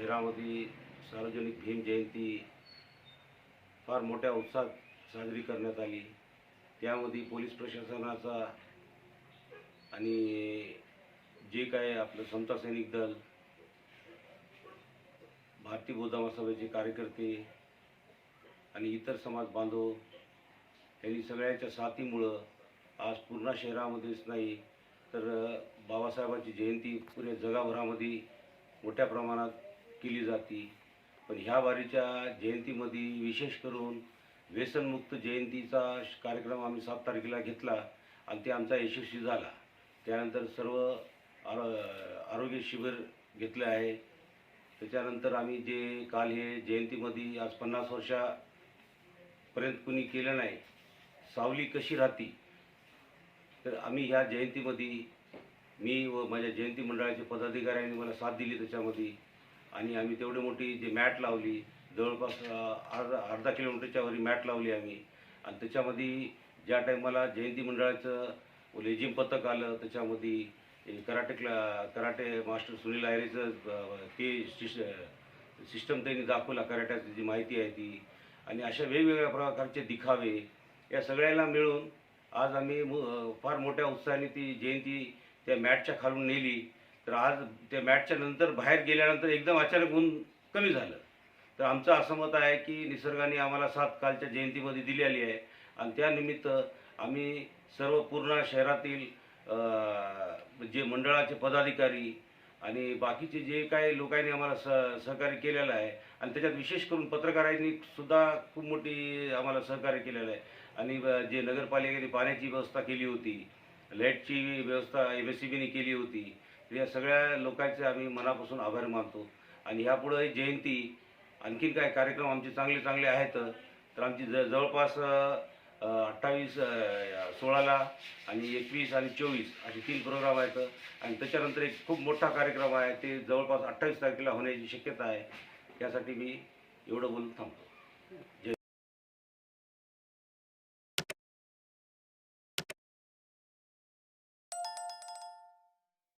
शहरामध्ये भीम जयंती फार मोठ्या उत्साहात साजरी करण्यात आली. त्यामध्ये पोलीस प्रशासनाचा आणि जे काय आपलं समता सैनिक दल भारतीय बौद्ध महासभेचे कार्यकर्ते आणि इतर समाज बांधव यांनी सगळ्यांच्या साथीमुळं आज पूर्णा शहरामध्येच नाही तर बाबासाहेबांची जयंती पुऱ्या जगाभरामध्ये मोठ्या प्रमाणात केली जाते. पण ह्या वारीच्या जयंतीमध्ये विशेष करून व्यसनमुक्त जयंतीचा श- कार्यक्रम आम्ही सात तारखेला घेतला आणि ते आमचा यशस्वी झाला. त्यानंतर सर्व आरो आरोग्य शिबिर घेतले आहे. त्याच्यानंतर आम्ही जे काल हे जयंतीमध्ये आज पन्नास वर्षापर्यंत कुणी केलं नाही सावली कशी राहती? तर आम्ही ह्या जयंतीमध्ये मी व माझ्या जयंती मंडळाचे पदाधिकाऱ्यांनी मला साथ दिली त्याच्यामध्ये. आणि आम्ही तेवढी मोठी जे मॅट लावली जवळपास अर्धा अर्धा किलोमीटरच्या वरी मॅट लावली आम्ही. आणि त्याच्यामध्ये ज्या टायमाला जयंती मंडळाचं लेझिम पथक आलं त्याच्यामध्ये कराटे क्ला कराटे मास्टर सुनील आयरेचं ते सिस- सिस्टम त्यांनी दाखवला कराट्याची जी माहिती आहे ती. आणि अशा वेगवेगळ्या प्रकारचे दिखावे या सगळ्याला मिळून आज आम्ही फार मोठ्या उत्साहाने ती जयंती त्या मॅटच्या खालून नेली. तर आज त्या मॅटच्या नंतर बाहेर गेल्यानंतर एकदम अचानक ऊन कमी झालं. तर आमचं असं मत आहे की निसर्गाने आम्हाला सात कालच्या जयंतीमध्ये दिलेली आहे. आणि त्यानिमित्त आम्ही सर्व पूर्ण शहरातील जे मंडळाचे पदाधिकारी आणि बाकीचे जे काही लोकांनी आम्हाला स सहकार्य केलेलं आहे आणि त्याच्यात विशेष करून पत्रकारांनी सुद्धा खूप मोठी आम्हाला सहकार्य केलेलं आहे. आणि ब- जे नगरपालिकेने पाण्याची व्यवस्था केली होती लाईटची व्यवस्था एम एस सी बीने केली होती या सगळ्या लोकांचे आम्ही मनापासून आभार मानतो. आणि ह्यापुढे जयंती आणखीन काय कार्यक्रम आमचे चांगले चांगले आहेत तर आमची ज जवळपास अठ्ठावीस सोळाला आणि एकवीस आणि चोवीस असे तीन प्रोग्राम आहेत. आणि त्याच्यानंतर एक खूप मोठा कार्यक्रम आहे ते जवळपास अठ्ठावीस तारखेला होण्याची शक्यता आहे. त्यासाठी मी एवढं बोलून थांबतो. जय